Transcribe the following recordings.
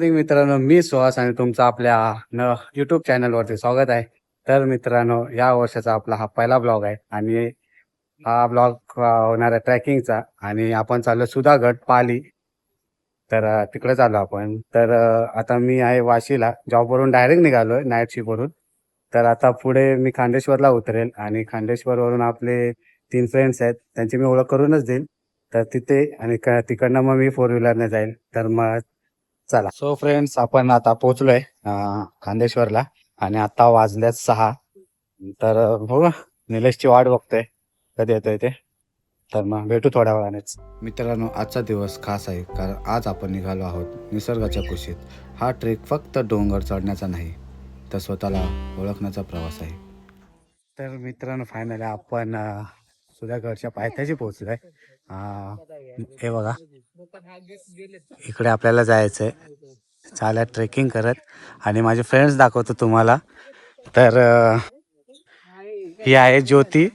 Morning मित्रांनो. मी सुहास आणि तुमचं आपल्या न युट्यूब चॅनलवरती स्वागत आहे. तर मित्रांनो या वर्षाचा आपला हा पहिला ब्लॉग आहे आणि हा ब्लॉग होणार आहे ट्रॅकिंगचा आणि आपण चाललो सुधागड पाली. तर तिकडे चाललो आपण. तर आता मी आहे वाशीला. जॉबवरून डायरेक्ट निघालोय नाईट शिपवरून तर आता पुढे मी खांडेश्वरला उतरेल आणि खांडेश्वरवरून आपले तीन फ्रेंड्स आहेत त्यांची मी ओळख करूनच देईन तर तिथे आणि तिकडनं मग मी फोर व्हीलरने जाईल. तर मग चला. सो फ्रेंड्स आपण आता पोहोचलोय खांदेश्वरला आणि आता वाजल्यात सहा. तर बघू निलेशची वाट बघतोय. कधी येतोय ते? तर मग भेटू थोड्या वेळानेच. मित्रांनो आजचा दिवस खास आहे कारण आज आपण निघालो आहोत निसर्गाच्या कुशीत. हा ट्रेक फक्त डोंगर चढण्याचा नाही तर स्वतःला ओळखण्याचा प्रवास आहे. तर मित्रांनो फायनली आपण सुधागडच्या पायथ्याशी पोहोचलोय. हे बघा. इकडे आपल्याला जायचंय. चालत ट्रेकिंग करत. आणि माझे फ्रेंड्स दाखवतो तुम्हाला. तर ही आहे ज्योती.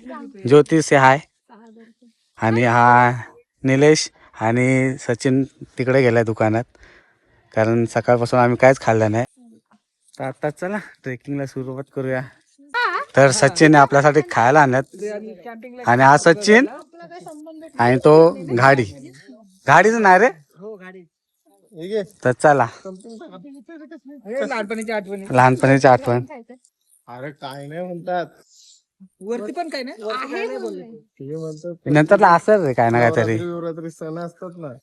ज्योती से हाय आणि हा निलेश आणि सचिन तिकडे गेलाय दुकानात. कारण सकाळपासून आम्ही काहीच खाल्लं नाही. तर आता चला ट्रेकिंगला सुरुवात करूया. तर सचिन आपल्यासाठी खायला आणत. आणि हा सचिन आणि तो गाडी. गाडीच नाही रे? तर चला. लहानपणीची आठवणी लहानपणीची आठवण. अरे काय नाही म्हणतात. वरती पण काय नाही? ते. म्हणतात नंतर असं रे काय ना काहीतरी. नवरात्री सण असतात ना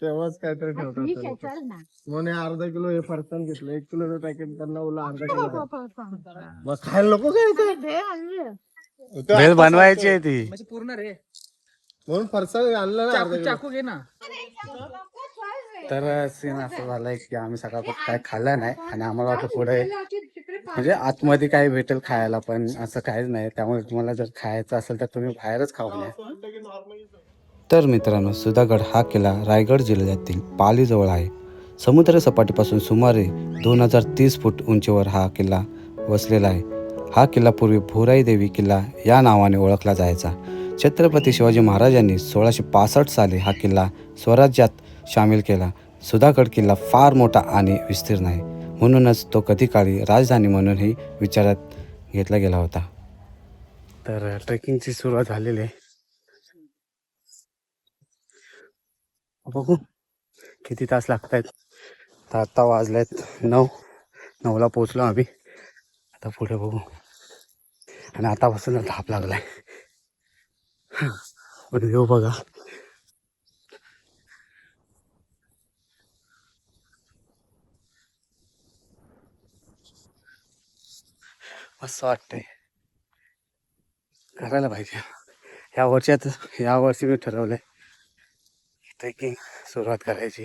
तेव्हाच काहीतरी ठेवतात म्हणून हे अर्धा किलो हे फरसाण घेतलं. एक किलो पॅकेट त्यांना बोलला अर्धा किलो मग खायला नको काय बनवायची आहे ती. म्हणजे पूर्ण रे. म्हणून फरसाण आणलं ना अर्धा चाकू घे ना. तर सीन असं झालंय की आम्ही सकाळपासून काय खाल्लं नाही आणि आम्हाला वाटलं पुढे म्हणजे आतमध्ये काही भेटेल खायला पण असं काहीच नाही. त्यामुळे तुम्हाला जर खायचं असेल तर तुम्ही बाहेरच खाऊ नये. तर मित्रांनो सुधागड हा किल्ला रायगड जिल्ह्यातील पालीजवळ आहे. समुद्र सपाटीपासून सुमारे दोन हजार तीस फूट उंचीवर हा किल्ला वसलेला आहे. हा किल्ला पूर्वी भुराई देवी किल्ला या नावाने ओळखला जायचा. छत्रपती शिवाजी महाराजांनी सोळाशे पासष्ट साली हा किल्ला स्वराज्यात सामील केला. सुधागड किल्ला फार मोठा आणि विस्तीर्ण आहे. म्हणूनच तो कधी काळी राजधानी म्हणूनही विचारात घेतला गेला होता. तर ट्रेकिंगची सुरुवात झालेली आहे. बघू किती तास लागत आहेत तर आत्ता वाजलेत नऊ. नऊला पोचलो आम्ही. आता पुढे बघू. आणि आतापासून धाप लागलाय. आहे येऊ बघा मस्त वाटतंय करायला पाहिजे ह्या वर्षात ह्या वर्षी मी ठरवलंय ट्रेकिंग सुरुवात करायची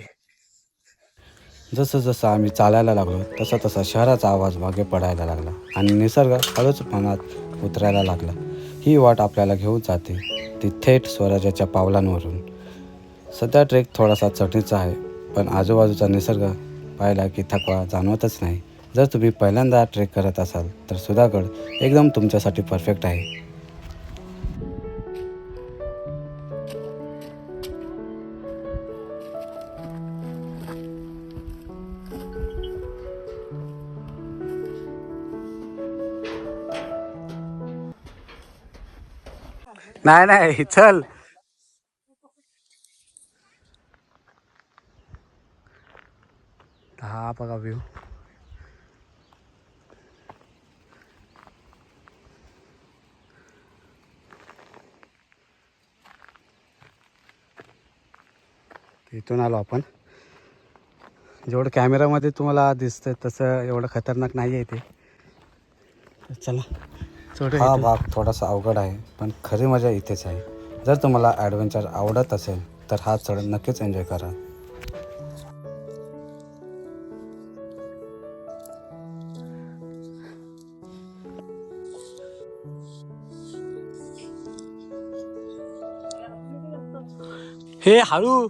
जसं जसं आम्ही चालायला लागलो तसा तसा शहराचा आवाज मागे पडायला लागला आणि निसर्ग हळूच मनात उतरायला लागला ही वाट आपल्याला घेऊन जाते ती थेट स्वराज्याच्या पावलांवरून. सध्या ट्रेक थोडासा चढणीचा आहे पण आजूबाजूचा निसर्ग पाहिला की थकवा जाणवतच नाही. जर तुम्ही पहिल्यांदा ट्रेक करत असाल तर सुधागड एकदम तुमच्यासाठी परफेक्ट आहे. नाही नाही चल. हा बघा व्ह्यू इथून आलो आपण. जेवढं कॅमेरामध्ये तुम्हाला दिसतंय तसं एवढं खतरनाक नाही आहे ते. चला. हा इथून. भाग थोडासा अवघड आहे पण खरी मजा इथेच आहे. जर तुम्हाला ॲडव्हेंचर आवडत असेल तर हा चढ नक्कीच एन्जॉय करा. हे हळू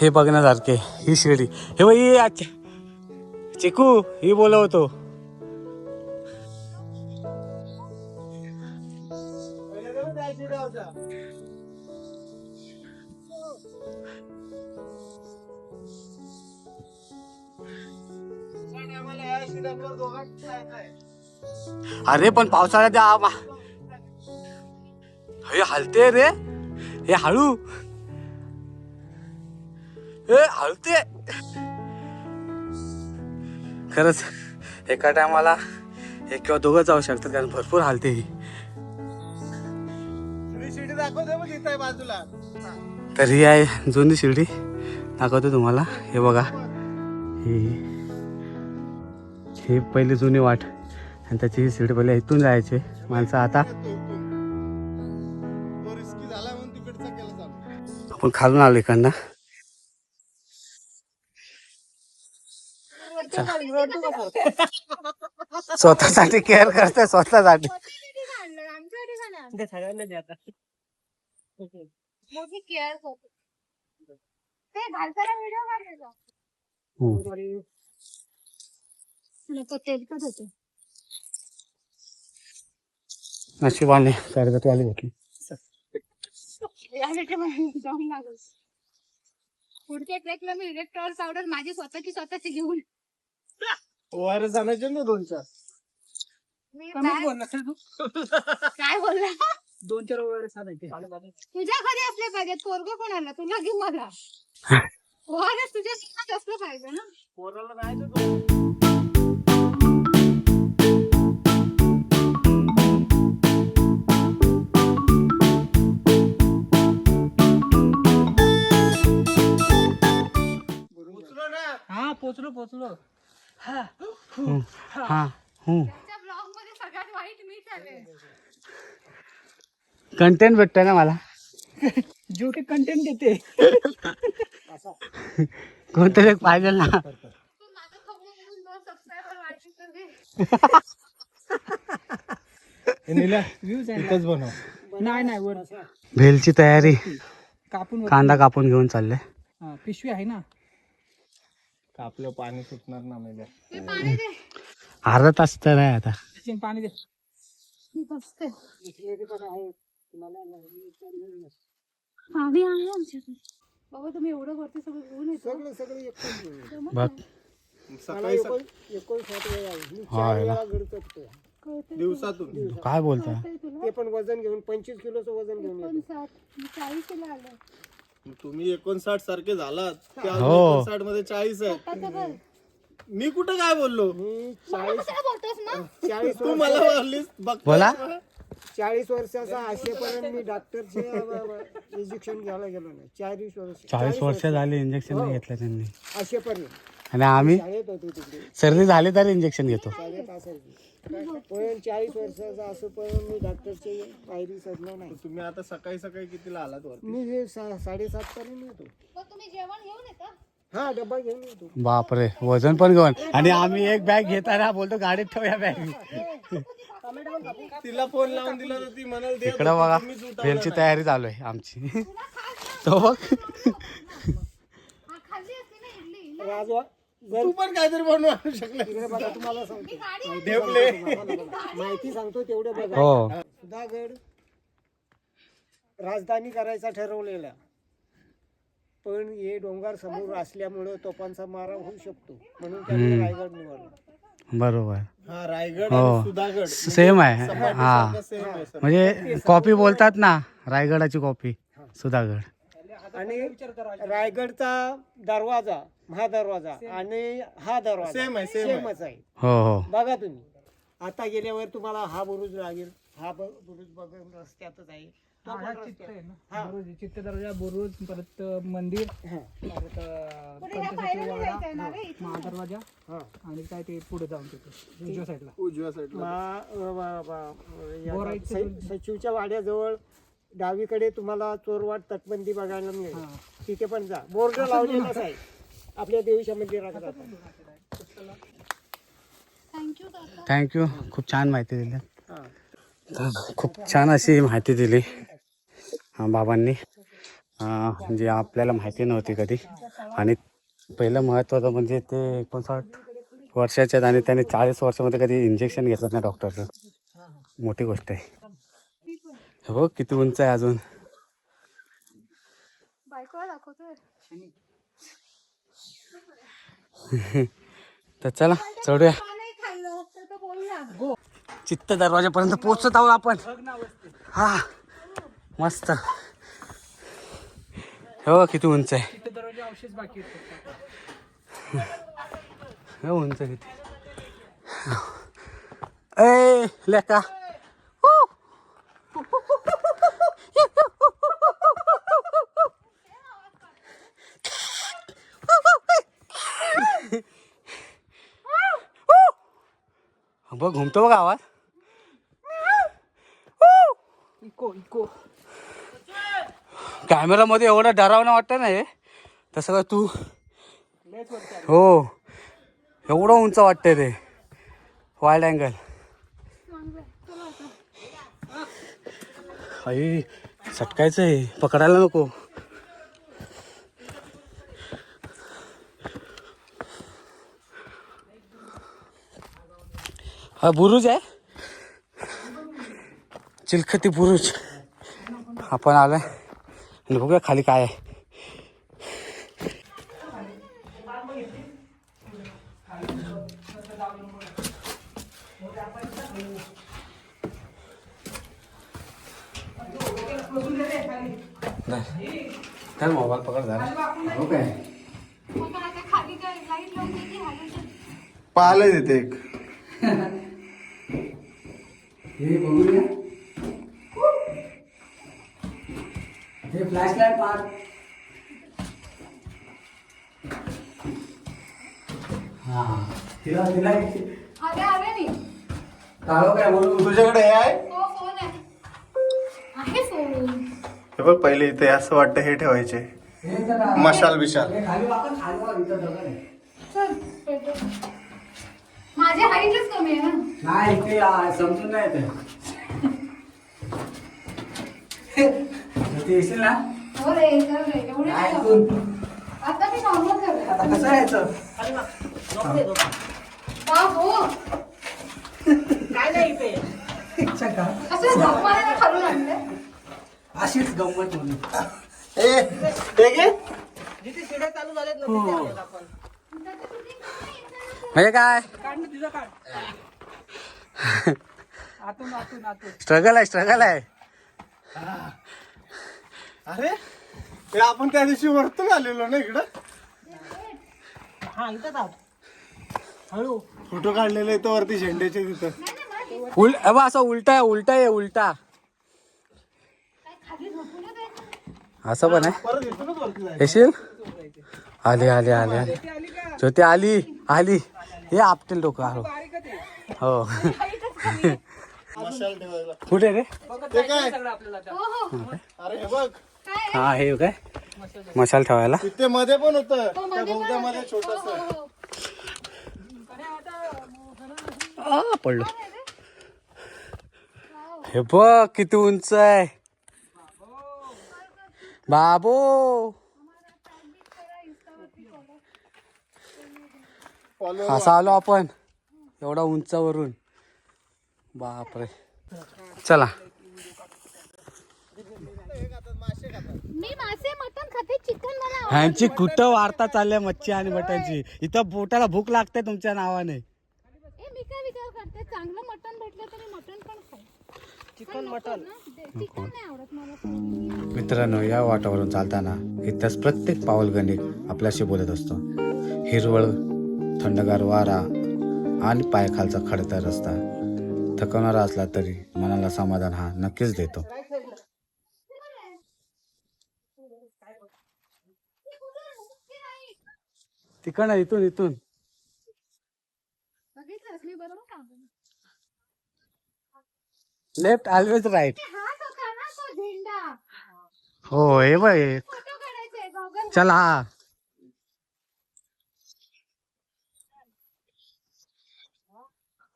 हे बघण्यासारखे ही शिर्डी. हे ही अच्छा चिकू ही बोलवतो. अरे पण पावसाळ्यात हे हलते रे. हे हळू. हे हलते खरंच एका टायमाला एक किंवा दोघं जाऊ शकतात कारण भरपूर हलते ही. तर ही आहे जुनी शिर्डी. दाखवतो तुम्हाला. हे बघा. ही ही पहिली जुनी वाट. आणि त्याची ही शिर्डी पहिले इथून जायचे. माणसं आता आपण खालून आलो इकडनं. स्वतःसाठी केअर करते. स्वतःसाठी नशिबाने भेटली मला जाऊन लागल पुढच्या ट्रेकला मी इलेक्ट्रॉल पावडर माझी स्वतःची स्वतःची घेऊन. वर जाण्याचे ना दोन चार. मी काय काय बोलला दोन चार वेळ सांगायचे तुझ्या घरी असले पाहिजे पोरग कोणाला? तुला घेऊ मला. वारच तुझ्या सोबत असलं पाहिजे ना. पोराला राहायचं उचलो ना. हा पोचलो पोचलो. हा. कंटेंट भेटतोय ना मला? जो की कंटेंट देते. कोणतरी एक पाहिजे ना. नाही नाही वर. भेलची तयारी. कापून कांदा कापून घेऊन चालले. पिशवी आहे ना? आपलं पाणी सुटणार ना म्हणजे. पाणी दे. अर्धा तास तर आहे आता. पाणी दे. मी बसते पाणी आहे आमच्याकडे. बाबा तुम्ही एवढं सगळं येतो. सगळं सगळं एकच घेऊन सकाळी हा, चार याला. वेळा. कळतंय दिवसातून. काय बोलता? कळतंय तुला? ते पण वजन घेऊन पंचवीस किलोचं वजन घेऊन येतो. एकोणसाठ. मी चाळीसला आलं. तुम्ही एकोणसाठ सारखे झालात ते अजून हो. एकोणसाठमध्ये चाळीस आहे मी कुठं काय बोललो? बोलतोस मग चाळीस तू मला बोललीस बोला. मला? चाळीस वर्षाचा असेपर्यंत मी डॉक्टरचे इंजेक्शन घ्यायला गेलो नाही. चाळीस वर्ष चाळीस वर्ष. झाली इंजेक्शन नाही घेतलं त्यांनी. असेपर्यंत आणि आम्ही? शाळेत होतो तिकडे. सर्दी झाली तरी इंजेक्शन घेतो. शाळेत असायची. पण चाळीस वर्षाचा असेपर्यंत मी डॉक्टरचे पायरी चढलो नाही. तुम्ही आता सकाळी सकाळी कितीला आलात मी हे सा- साडेसात पर्यंत येतो. हा डब्बा घेऊन येतो. बापरे वजन पण घेऊन आणि आम्ही एक बॅग घेताना बोलतो गाडीत ठेवूया बॅग तिला फोन लावून दिला तर ती म्हणाल दे इकडं बघा भेलची तयारी चालू आहे आमची. तो बघ. हा राजवा तू पण काहीतरी बनवू आणू शकला बघा तुम्हाला सांगतो. माहिती सांगतो तेवढे बघा. हो. सुधागड राजधानी करायचा ठरवलेला. पण हे डोंगर समोर असल्यामुळं तोफांचा मारा होऊ शकतो. म्हणून त्यांनी रायगड निवडला. बरोबर. हा रायगड हो. आणि सुधागड. सेम आहे. हा. सेम आहे सर. म्हणजे कॉपी बोलतात ना रायगडाची कॉपी सुधागड. आणि रायगडचा दरवाजा महादरवाजा आणि हा दरवाजा. सेम आहे सेमच आहे. हो हो. बघा तुम्ही. आता गेल्यावर तुम्हाला हा बुरुज लागेल हा ब- बुरुज बघून रस्त्यातच आहे. तो पण रस्त्यात. बुरुज चित्त दरवाजा बुरुज परत मंदिर हा. परत अं, पुढे ह्या पंचसखी पायऱ्या वाडा जायचंय ना रे इथून. महादरवाजा. हा. आणि काय ते पुढे जाऊन तिथे उजव्या साईडला. उजव्या साईडला. बोराईचं स- सचिवच्या वाड्याजवळ डावीकडे तुम्हाला चोरवाड तटबंदी बघायला मिळेल. हा. तिथे पण जा. बोर्ड लावलेलाच आहे. आपल्या देवीच्या मंदिरात थँक्यू खूप छान माहिती दिली. हा. खूप छान अशी माहिती दिली हा, बाबांनी. अं, जे आपल्याला माहिती नव्हती कधी. आणि पहिलं महत्त्वाचं म्हणजे ते एकोणसाठ वर्षाचे आहेत आणि त्याने चाळीस वर्षामध्ये कधी इंजेक्शन घेतलं नाही डॉक्टरचं मोठी गोष्ट आहे. बघ किती उंच आहे अजून. तर चला चढूया. चित्त दरवाजापर्यंत पोहोचत आहोत आपण. हा मस्त. हो किती उंच आहे. हो उंच किती. ए लेका. बघ घुमतो बघ आवाज. Echo echo. कॅमेरामध्ये एवढं डरावणं वाटतं ना हे? तसं काय तू. हो. एवढं उंच वाटतंय ते. वाईल्ड अँगल आई सटकायचं आहे पकडायला नको. हा बुरुज आहे? चिलखती बुरुज. आपण आलोय. आणि बघूया खाली काय आहे. तर मोबाईल पकड झाला हो काय. मग आता खाली काय? लाइट लावून देते हालून पाहिलं तिथे एक हे बघूया हे फ्लॅश लाइट मार हा तिला तिला अरे अरे मी काळो काय बोलू तुझ्याकडे हे हो आहे. आहे हे बघ पहिले इथे असं वाटतं हे ठेवायचे. मशाल बिशाल. चल. माझ्या हाईटच कमी आहे ना. नाही ते आ, समजून नाही येते. ते येशील ना? हो रे कर रे एवढे काय नाही. तू कमी. आता मी नॉर्मल करते आता कसं यायचं का इच्छा का असं झोपायला खालून आणलं अशीच गंमत म्हणून ए हे घे म्हणजे काय काढ ना तुझं काढ आतून आतून आतून स्ट्रगल आहे स्ट्रगल आहे अरे हे आपण त्या दिवशी वरतून आलेलो ना इकडं हळू फोटो काढलेले इथं वरती झेंड्याचे तिथं उल अबा असं उलटा आहे उलटा आहे उलटा. असं पण आहे. येशील? आली आली आली आली. ज्योती आली आली. हे आपटेल डोकं आलो हो. कुठे रे? ते काय सगळं आपल्याला आता. हो हो अरे हे बघ काय? हा हे काय मशाल ठेवायला. तिथे मध्ये पण होतं. हो मध्ये. छोटस. हो, हो. आ, पडलो. हे बघ किती उंच आहे. बाबो. असा आलो आपण. एवढा उंचावरून बापरे. चला. ह्यांची कुठं वार्ता चालल्या मच्छी आणि मटणची? इथं पोटाला भूक लागते तुमच्या नावाने. ए मी काय विचार करते? चांगलं मटण भेटलं तरी खाऊ चिकन मित्रांनो या वाटावरून चालताना इथंच प्रत्येक पावलगणिक आपल्याशी बोलत असतो. हिरवळ थंडगार वारा आणि पायाखालचा खडतर रस्ता. थकवणारा असला तरी मनाला समाधान हा नक्कीच देतो. तिकडं इथून इथून बघितलंस मी बरोबर का लेफ्ट ऑलवेज राईट हो हे गॉगल चला हा.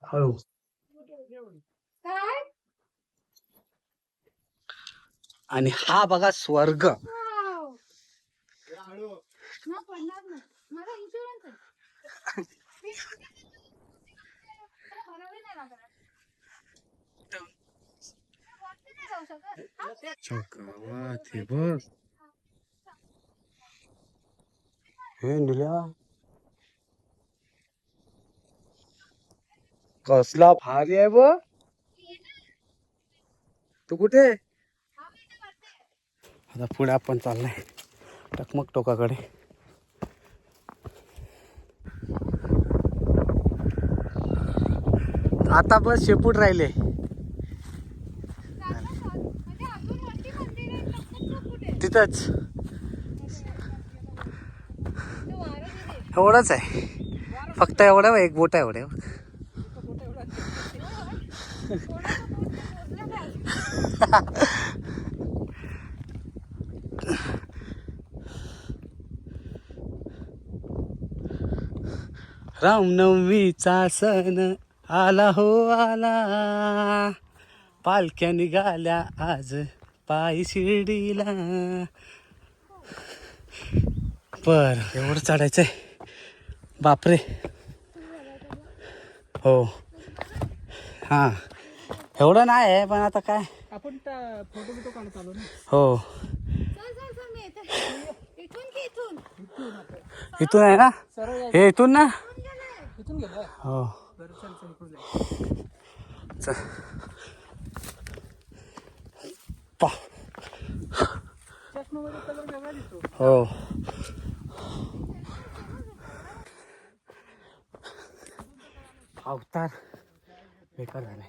हळू. आणि हा बघा स्वर्ग. मला वरती हे बघ हे निल्या कसला भारी आहे ब तू कुठे आता पुढे आपण चाललाय टकमक टोकाकडे आता बस शेपूट राहिले म्हणजे अजून वरती मंदिर आहे टकटक तिथंच एवढंच आहे. फक्त एवढं एक बोट आहे एवढे. रामनवमीचा सण आला हो आला. पालख्या निघाल्या आज. पायी शिर्डीला बर एवढं चढायचंय. बापरे. हो. हां. एवढं नाही आहे पण आता काय? आपण त्या फोटो बिटो काढत आलो ना. हो. इथून की इथून? इथून आहे ना? हे इथून ना? हो. बरं चल चल इकडून जाऊ. चल पा चष्मामध्ये कलर वेगळा दिसतो हो. अवतार बेकार झालाय.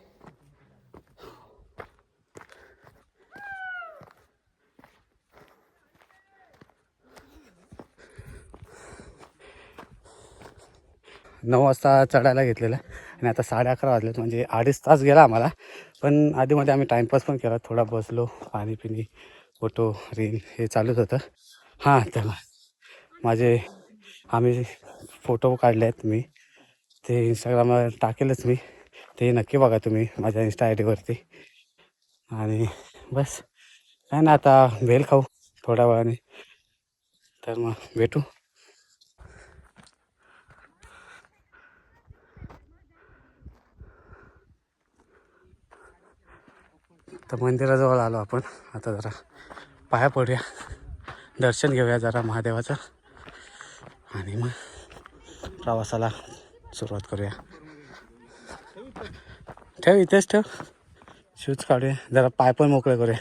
नऊ वाजता चढायला घेतलेला. आणि आता साडे अकरा वाजलेत म्हणजे अडीच तास गेला आम्हाला. पण आधीमध्ये आम्ही टाईमपास पण केला थोडा बसलो पाणी पिणी फोटो रील हे चालूच होतं. हां तर माझे आम्ही फोटो काढले आहेत मी. ते इंस्टाग्रामवर टाकेलच मी. ते नक्की बघा तुम्ही माझ्या इन्स्टा आय डीवरती आणि बस काय ना आता भेल खाऊ थोड्या वेळाने. तर मग भेटू. तर मंदिराजवळ आलो आपण. आता जरा पाया पडूया. दर्शन घेऊया जरा महादेवाचं. आणि मग प्रवासाला सुरुवात करूया. ठेव इथेच ठेव. शूज काढूया. जरा पाय पण मोकळे करूया.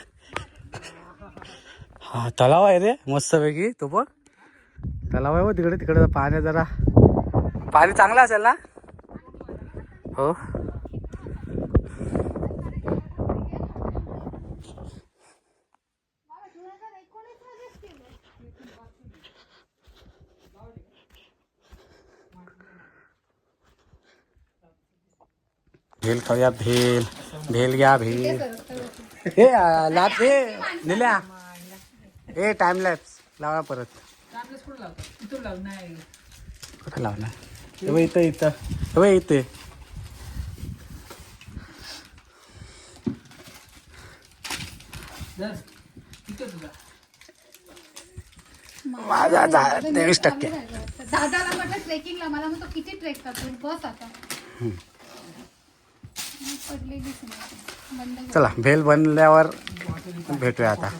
हा तलाव आहे रे. मस्तपैकी. तो पण तलाव आहे व तिकडे. तिकडे पाण्या जरा पाणी चांगलं असेल ना? हो. भेल खाऊया भेल भेल घ्या भेल. हे लाप हे निल्या. हे टाइम लॅप्स लावा परत. कुठं लावतो इथून लाव नाही कुठं लावणार हे बघ इथं इथं. हे बघ इथे. माझा तेवीस टक्के. दादाला म्हटलं ट्रेकिंगला मला म्हणतो किती ट्रेक करतो? बस आता. पडलेलीच नाही बंद चला भेल बनल्यावर भेटूया आता.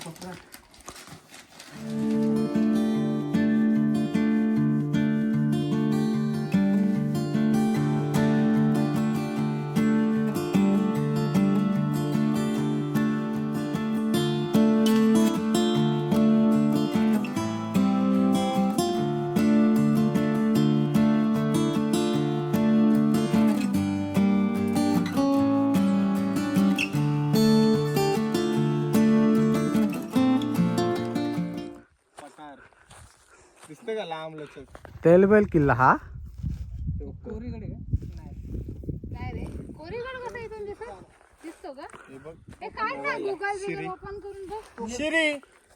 ओपन करून बघ. शिरी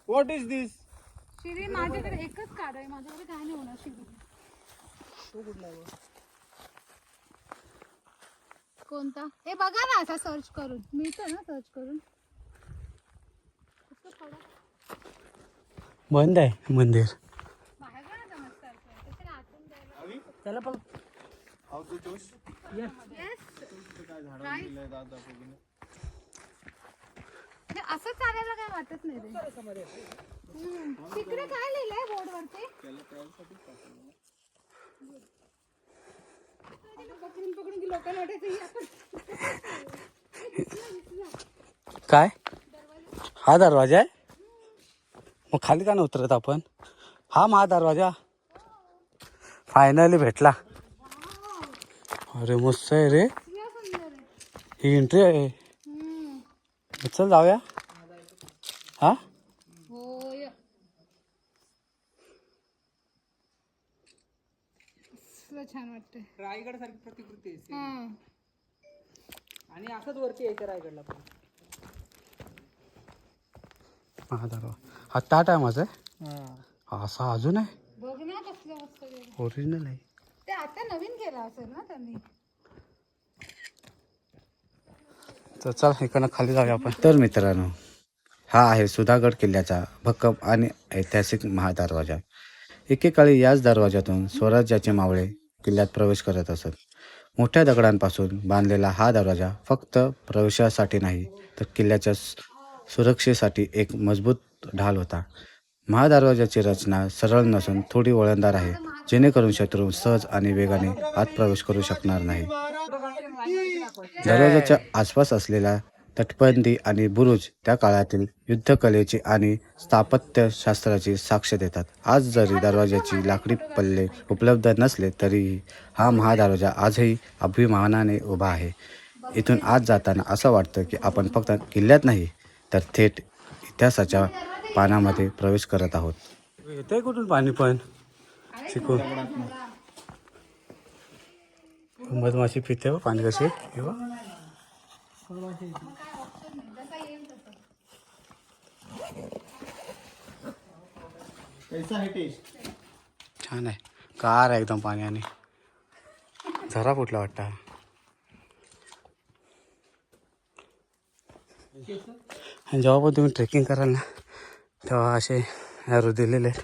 व्हॉट इज दिस शिरी माझ्याकडे एकच कार्ड आहे. माझ्याकडे काय नाही होणार शिरी. कोणता? हे बघा ना असा सर्च करून. मिळतं ना सर्च करून? बंद आहे मंदिर बाहेर पण आता मस्त आहे. त्याच्या आतून जायला. चला पण how to choose Yes. Yes. काय झाड दिलंय दादा बघून? हे असं चालायला काय वाटत नाही रे. तिकडे काय लिहिलंय बोर्ड वरती पकडून पकडून की लोकांना वाटायचं ही आपण काय? हा दरवाजा आहे? मग खाली का नाही उतरत आपण? हा महा दरवाजा. फायनली भेटला. अरे मस्त आहे रे. ही एंट्री आहे. चल जाऊया. हा? छान वाटतंय रायगड सारखी प्रतिकृती. हा. आणि असंच वरती यायचं रायगडला पण. हा हा त्या टायमाचा आहे? असा अजून आहे? बघ ना कसलं मस्त गेलं ओरिजिनल आहे. ते आता नवीन केलं असेल ना त्यांनी. तर चल इकडनं खाली जाऊया आपण. तर मित्रांनो हा आहे सुधागड किल्ल्याचा भक्कम आणि ऐतिहासिक महादरवाजा. एकेकाळी याच दरवाजातून स्वराज्याचे मावळे किल्ल्यात प्रवेश करत असत. मोठ्या दगडांपासून बांधलेला हा दरवाजा फक्त प्रवेशासाठी नाही तर किल्ल्याच्या सुरक्षेसाठी एक मजबूत ढाल होता. महादरवाजाची रचना सरळ नसून थोडी वळणदार आहे. जेणेकरून शत्रू सहज आणि वेगाने आत प्रवेश करू शकणार नाही. दरवाजाच्या आसपास असलेला तटबंदी आणि बुरुज त्या काळातील युद्धकलेची आणि स्थापत्यशास्त्राची साक्ष देतात. आज जरी दरवाजाची लाकडी पल्ले उपलब्ध नसले तरीही हा महादरवाजा आजही अभिमानाने उभा आहे. इथून आज जाताना असं वाटतं की आपण फक्त किल्ल्यात नाही तर थेट इतिहासाच्या पाण्यामध्ये प्रवेश करत आहोत. येते कुठून पाणी पण? शिकून मधमाशी पिते हो पाणी कसे हे छान आहे. कार आहे एकदम पाणी आणि झरा कुठला वाटतं. आणि जेव्हा पण तुम्ही ट्रेकिंग कराल ना तेव्हा असे ॲरो दिलेले आहेत.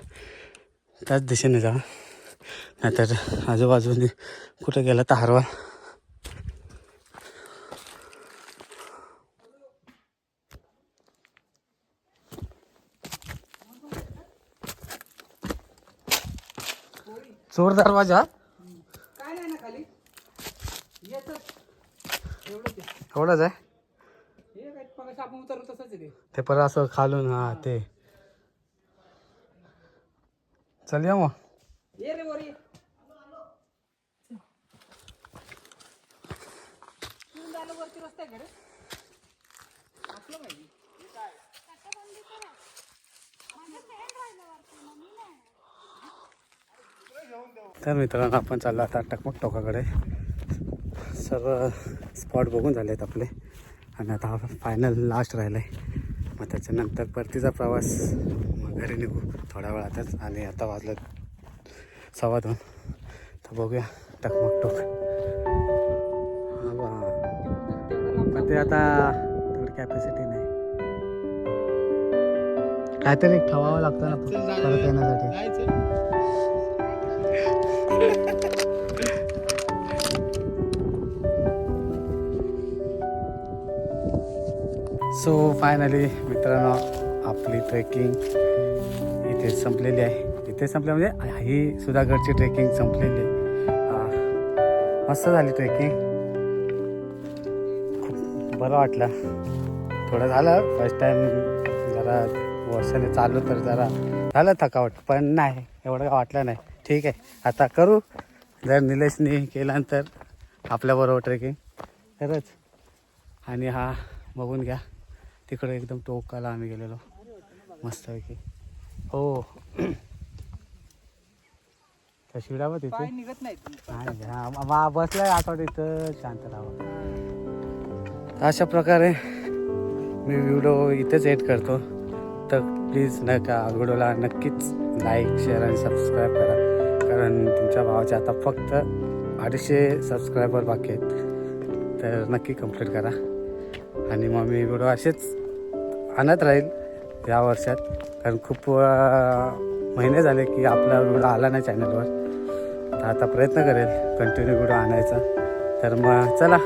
त्याच दिशेने जा. नाहीतर आजूबाजूने कुठे गेला तर हरवा. चोर दरवाजा काय नाही ना खाली येत एवढंच आहे ते परत असं खालून हा ते. चल या मग. ये रे वर. वरती असलं पाहिजे तर मित्रांनो आपण चाललो आता टकमक टोकाकडे. सर्व स्पॉट बघून झाले आहेत आपले. आणि आता हा फायनल लास्ट राहिला आहे मग त्याच्यानंतर परतीचा प्रवास. घरी निघू. थोड्या वेळातच आणि आता वाजलं सव्वा दोन. तर बघूया टकमक टोक. पण ते आता तेवढी कॅपॅसिटी नाही. काहीतरी ठेवावं लागतं ना परत येण्यासाठी. सो फायनली मित्रांनो आपली ट्रेकिंग इथे म्हणजे संपलेली आहे. इथे संपली म्हणजे ही सुधागडची ट्रेकिंग संपलेली आहे. मस्त झाली ट्रेकिंग खूप बरं वाटलं. थोडं झालं फर्स्ट टाईम जरा वर्षाने चालू तर जरा झालं थकावट पण नाही एवढं काय वाटलं नाही. ठीक आहे आता करू. जर निलेशने केल्यानंतर आपल्याबरोबर ट्रेकिंग खरंच. आणि हा बघून घ्या. तिकडे एकदम टोकाला आम्ही गेलेलो. मस्तपैकी. हो त्या बघ तिथे पाय निघत नाही हा, बसलाय आठवड इथं शांत राहावं तर अशा प्रकारे मी व्हिडिओ इथेच एड करतो. तर प्लीज नका व्हिडिओला नक्कीच लाईक शेअर आणि सबस्क्राईब करा. कारण तुमच्या भावाचे आता फक्त अडीचशे सबस्क्रायबर बाकी आहेत. तर नक्की कंप्लीट करा. आणि मग मी व्हिडिओ असेच आणत राहील या वर्षात. कारण खूप महिने झाले की आपला व्हिडिओ आला नाही चॅनलवर. तर आता प्रयत्न करेल कंटिन्यू व्हिडिओ आणायचा. तर मग चला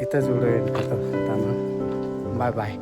इथंच व्हिडिओ एंड करतो. Bye bye